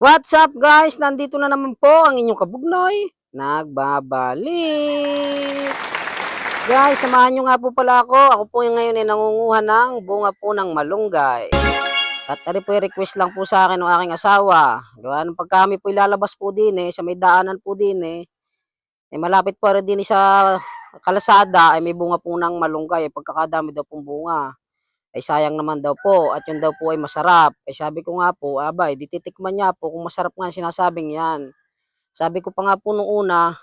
What's up guys? Nandito na naman po ang inyong kabugnoy. Nagbabalik! Guys, samahan nyo nga po pala ako. Ako po yung ngayon ay nangunguha ng bunga po ng malunggay. At ari po yung request lang po sa akin ng aking asawa. Gawa ng pag kami po ilalabas po din eh, sa may daanan po din eh. Eh malapit po rin din sa kalasada ay may bunga po ng malunggay. Eh, pagkakadami daw pong bunga ay sayang naman daw po at yun daw po ay masarap. Ay sabi ko nga po, abay, di titikman niya po kung masarap nga sinasabing yan. Sabi ko pa nga po nung una,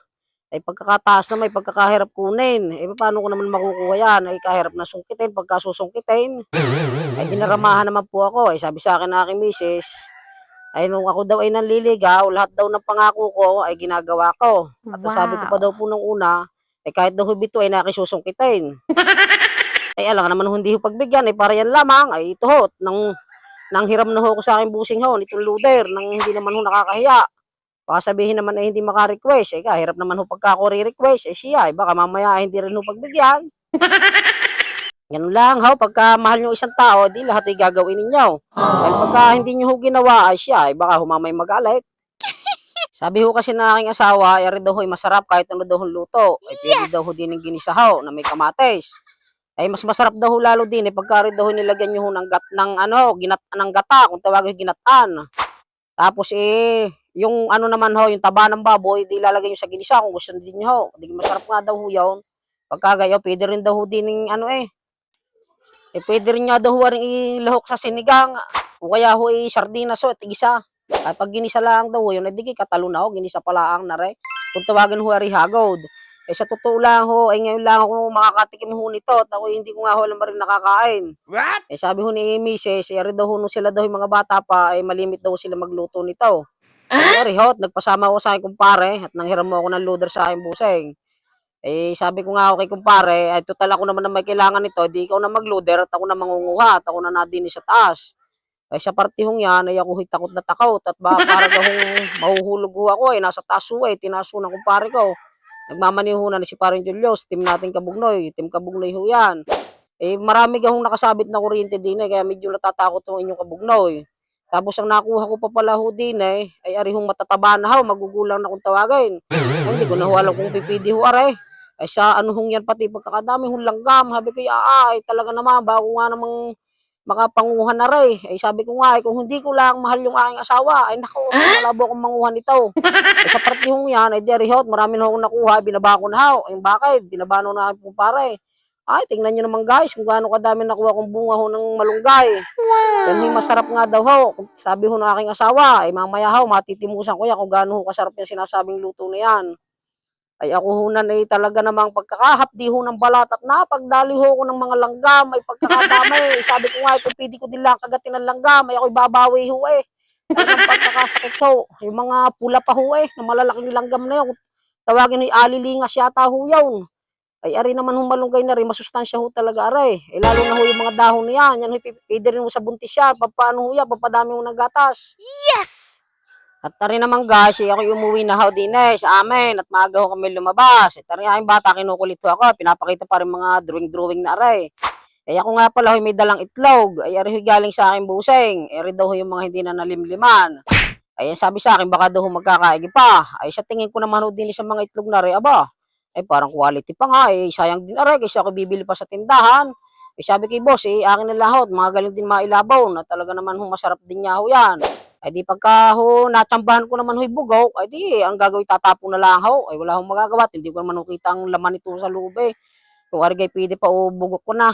ay pagkakataas na may pagkakahirap kunin. Eh paano ko naman makukuha yan? Ay kahirap na sungkitin, pagka susungkitin. Ay dinaramahan naman po ako. Ay sabi sa akin na aking misis, ay nung ako daw ay nanliligaw, lahat daw ng pangako ko ay ginagawa ko. At sabi ko pa daw po nung una, ay kahit daw bito ay nakisusungkitin. ay alam naman hindi ho pagbigyan, ay para yan lamang, ay ito ho, nang, nang hiram na ho ko sa aking busing ho, nitong luder, nang hindi naman ho nakakahiya. Baka sabihin naman ay hindi maka-request, ay kahirap naman ho pagka ako re-request, ay siya, ay baka mamaya ay hindi rin ho pagbigyan. Ganun lang ho, pagka mahal nyo isang tao, di lahat ay gagawin ninyo. Dahil pagka hindi nyo ho ginawa, ay siya, ay baka humamay magalit. Sabi ho kasi na aking asawa, ay rin daw ho ay masarap kahit ano daw ho luto. Ay pwede daw ho din ng ginisahaw na may kamates. Ay mas masarap daw lalo din eh pagka daw nilagyan ho ng gat ng ano, ginat ng gata, kung tawagin ginataan. Tapos eh yung ano naman ho, yung taba ng baboy, di ilalagay nyo sa ginisa kung gusto din nyo ho. Di masarap nga daw ho yun. Pagka pwede rin daw ho din ng ano eh. Eh pwede rin nga daw ho rin ilahok sa sinigang. O kaya ho eh sardinas ho, tigisa. Ay pag ginisa lang daw ho, yun, eh di katalo na ho, ginisa pala ang nare. Kung tawagin ho ari hagod. Eh sa totoo lang ho, ay ngayon lang ako makakatikim ho nito at ako hindi ko nga ho alam rin nakakain. What? Eh sabi ho ni Mrs. Eh, daw ho nung sila daw yung mga bata pa ay malimit daw sila magluto nito. Ay ari ho, at nagpasama ko sa akin kumpare at nanghiram mo ako ng loader sa akin buseng. Eh sabi ko nga ako kay kumpare, ay total ako naman na may kailangan nito, di ikaw na magloader at ako na mangunguha at ako na nadini sa taas. Ay sa partihong yan, ay ako ho'y takot na takot at ba, para daw mahuhulog ho ako eh, nasa taas ho eh, tinaas ho ng kumpare ko. Nagmamaniho na si Paring Julius, team natin Kabugnoy, team Kabugnoy ho yan. Eh marami gahong nakasabit na kuryente din eh, kaya medyo natatakot ho inyong Kabugnoy. Tapos ang nakuha ko pa pala ho din eh, ay arihong matataba na ho, magugulang na kung tawagin. Hindi ko na ho alam kung pipidi ho are. Ay sa ano hong yan pati pagkakadami hong langgam, sabi ko ah, ay talaga naman, bago nga namang makapanguhan na rin. Ay sabi ko nga, ay, kung hindi ko lang mahal yung aking asawa, ay naku, malabo akong manguhan nito. ay sa partihong yan, ay deri hot, marami na akong nakuha, binaba ko na ho. Ay bakit? Binaba na aking pare. Ay, tingnan nyo naman guys, kung gaano kadami nakuha kong bunga ho ng malunggay. Yan yung masarap nga daw ho. Sabi ho ng aking asawa, ay mamaya ho, matitimusan ko yan kung gaano ho kasarap yung sinasabing luto na yan. Ay ako hunan ay talaga namang pagkakahapdi ho ng balat at napagdali ho ko ng mga langgam, ay pagkakadamay. Sabi ko nga, kung pwede ko din lang kagatin ng langgam, ay ako'y babawi ho eh. Ay ang pagkakasakit ho, yung mga pula pa ho eh, na malalaking langgam na yun. Tawagin ho, alilingas yata ho yun. Ay ari naman ho malunggay na rin, masustansya ho talaga aray. Eh lalo na ho yung mga dahon niya, yan ho, pwede rin ho sa buntis yan, papaano ho yan, papadami ho ng gatas. Yes! At tari naman guys, eh, ako umuwi na ho din eh, sa amin at maaga ho kami lumabas. At tari aking bata, kinukulit ho ako, pinapakita pa rin mga drawing-drawing na aray. Eh ako nga pala may dalang itlog, ay ari galing sa akin buseng, ari daw yung mga hindi na nalimliman. Ay sabi sa akin, baka daw magkakaigi pa. Ay sa tingin ko naman ho din sa mga itlog na rin, aba, ay parang quality pa nga, eh sayang din aray, kasi ako bibili pa sa tindahan. Eh sabi kay boss, eh akin na lahot, mga galing din mailabaw, na talaga naman ho masarap din niya ho yan. Ay di pagka ho, natsambahan ko naman ho'y bugaw, ay di, ang gagawin tatapon na lang ho. Ay wala hong magagawa, hindi ko naman ho kita ang laman nito sa loob eh. Kung arigay pwede pa o bugok ko na.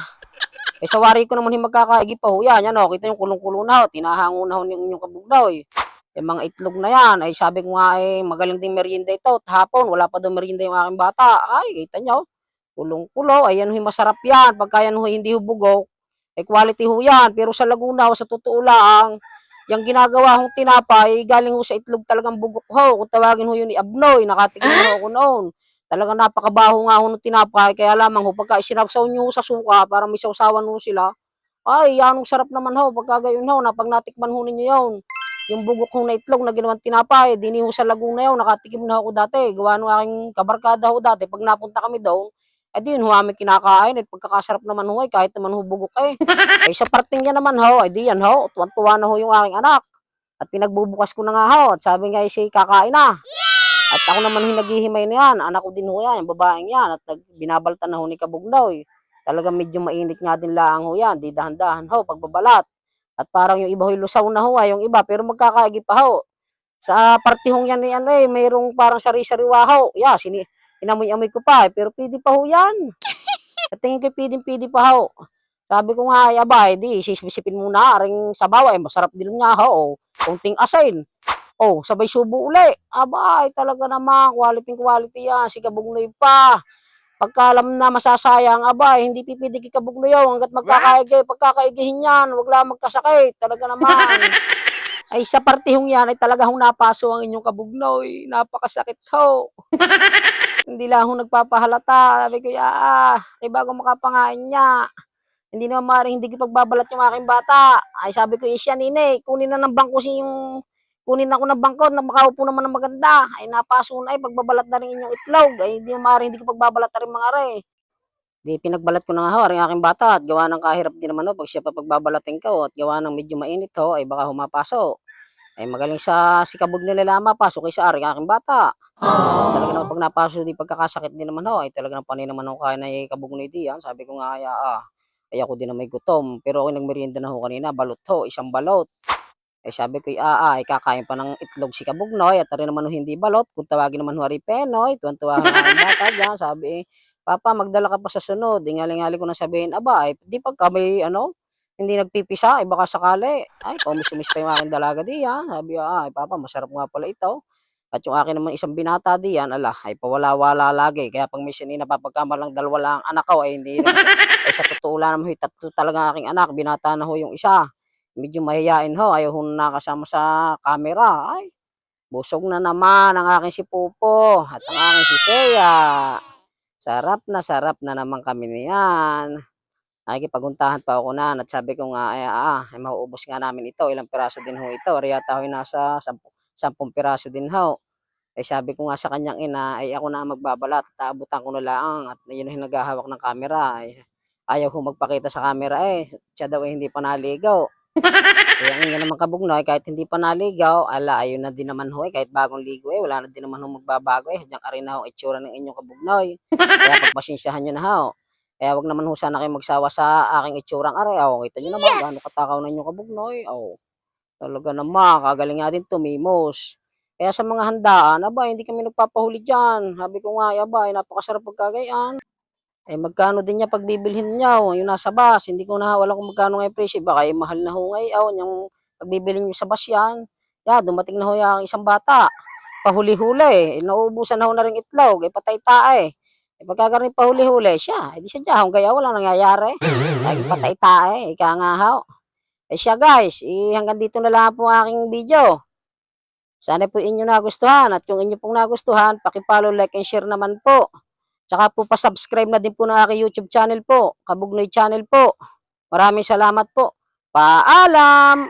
Eh sa wari ko naman ho'y magkakaigi pa ho yan, yan ho, kita yung kulong-kulong na ho, tinahango na ho ng inyong kabugnaw eh. Yung mga itlog na yan, ay sabi ko nga eh, magaling din merienda ito. Hapon, wala pa daw merienda yung aking bata. Ay, kita nyo, kulong-kulo, ay yan ho'y masarap yan. Pagka yan ho'y hindi ho bugok, ay quality ho yan. Pero sa Laguna, ho, sa totoo lang, yung ginagawa hong tinapay, galing ho sa itlog talagang bugok ho. Kung tawagin ho yun ni Abnoy, nakatikim ho ako noon. Talagang napakabaho nga ho ng tinapay, kaya lamang ho, pagka isinapsaw nyo sa suka, para may sausawan ho sila, ay, yan ang sarap naman ho, pagka gayon ho, na pag natikman ho ninyo yun. Yung bugok ho na itlog na ginawang tinapay, dini ho sa Laguna yun, nakatikim na ako dati. Gawa nung aking kabarkada ho dati, pag napunta kami doon, eh di yun ho aming kinakain, at pagkakasarap naman ho, eh, kahit naman ho bugok eh. eh sa parting yan naman ho, eh di yan ho, tuwan-tuwa na ho yung aking anak. At pinagbubukas ko na nga ho. At sabi nga si kakain na. At ako naman yung naghihimay na yan. Anak ko din ho yan, yung babaeng yan. At nag- binabalta na ho ni Kabugnaw. Talagang medyo mainit nga din lang ho yan. Di dahan-dahan ho, pagbabalat. At parang yung iba ho'y lusaw na ho, ay yung iba. Pero magkakaigi pa ho. Sa partihong yan ni ano eh, mayroong parang sari-sariwa ho. Yeah, sini inamoy-amoy ko pa eh. Pero pidi pa ho yan. At tingin ko pidi-pidi pa ho. Sabi ko nga, ay abay, di, sisipin muna, aring sabaw, ay masarap din nga ho. Oh. Kunting asin. Oh, sabay subo uli. Abay, talaga naman, quality quality yan. Si Kabugnoy pa. Pagka alam na masasayang, abay, hindi pipidi kay Kabugnoy yun. Hanggat magkakaigay, pagkakaigihin yan, wag lang magkasakit. Talaga naman. ay sa partihong yan, ay talaga hong napaso ang inyong Kabugnoy. Napakasakit ho. hindi lang ho nagpapahalata. Sabi ko, ah, ay bago makapangain niya. Hindi naman maaaring hindi pagbabalat yung aking bata. Ay sabi ko, isya nine, kunin na ng bangko si yung kunin ako ng bangko na makaupo naman ng maganda. Ay napaso na ay pagbabalat na rin inyong itlog. Ay hindi naman maaaring hindi pagbabalat na rin mga are. Di pinagbalat ko na nga ho, aring aking bata at gawa ng kahirap din naman ho pag siya pa pagbabalatin ko at gawa ng medyo mainit ho ay baka humapaso. Ay magaling sa si kabog nila lama pasok kay sa aring aking bata. Talaga naman pag napaso di pagkakasakit din naman ho ay talaga ng panay naman ho kaya na kabog na di yan. Sabi ko nga ay ah, ay ako din na may gutom. Pero ako nagmerienda na ho kanina, balot ho, isang balot. Eh sabi ko, ah, ah, ay kakain pa ng itlog si Kabugnoy at rin naman ho hindi balot. Kung tawagin naman ho ari Penoy, tuwan-tuwa ho ang bata dyan. Sabi, eh, Papa, magdala ka pa sa sunod. Ingaling-ngali ko na sabihin, aba, ay, di pag kami, ano, hindi nagpipisa, ay baka sakali. Ay, paumis-umis pa yung aking dalaga di, ha. Sabi, ah, ay, Papa, masarap nga pala ito. At yung akin naman isang binata di yan, ala, ay pawala-wala lagi. Kaya pag may sinina papagkamalang dalawa lang ang anak ko, ay hindi ay sa totoo lang naman, tatlo talaga aking anak, binata na ho yung isa. Medyo mahihain ho, ayaw ho na nakasama sa camera. Ay, busog na naman ang aking si Pupo at ang aking si Seya. Sarap na sarap na naman kami niyan. Nakikipaguntahan pa ako na at sabi ko nga, ay, ah, ay mauubos nga namin ito. Ilang piraso din ho ito. Riyata ho nasa 10, 10 piraso din ho. Ay sabi ko nga sa kanyang ina, ay ako na magbabalat at ko na lang at yun ang naghahawak ng camera. Ay, ayaw ho magpakita sa camera eh. Siya daw ay hindi pa naligaw. Kaya inyo naman kabugnoy, kahit hindi pa naligaw, ala, ayun na din naman ho, eh, kahit bagong ligo eh, wala na din naman ho magbabago eh, diyan ka rin na ho itsura ng inyong kabugnoy. Kaya pagpasensyahan nyo na ho. Kaya wag naman ho sana kayo magsawa sa aking itsurang are, oh, kita nyo naman, gaano katakaw na inyong kabugnoy, oh. Talaga naman, kagaling nga din tumimos. Kaya sa mga handaan, aba, hindi kami nagpapahuli dyan. Sabi ko nga, aba, napakasarap pagkagayaan. Eh, magkano din niya pagbibilhin niya, oh, yung nasa bus. Hindi ko na, wala kung magkano yung presyo. Baka yung mahal na ho ngayon, yung pagbibilhin niyo sa bus yan. Ya, dumating na ho yung isang bata. Pahuli-huli. Eh, nauubusan na ho na rin itlog. Eh, patay-tae. Eh, pagka rin pahuli-huli, siya. Eh, di siya dyan. Kaya wala nangyayari. Lagi patay-tae. Ika nga ho. Eh, siya guys. Eh, hanggang dito na lang po aking video. Sana po inyo nagustuhan. At kung inyo pong nagustuhan, pakipollow, like, and share naman po. Tsaka po pa-subscribe na din po ng aking YouTube channel po, Kabugnoy channel po. Maraming salamat po. Paalam!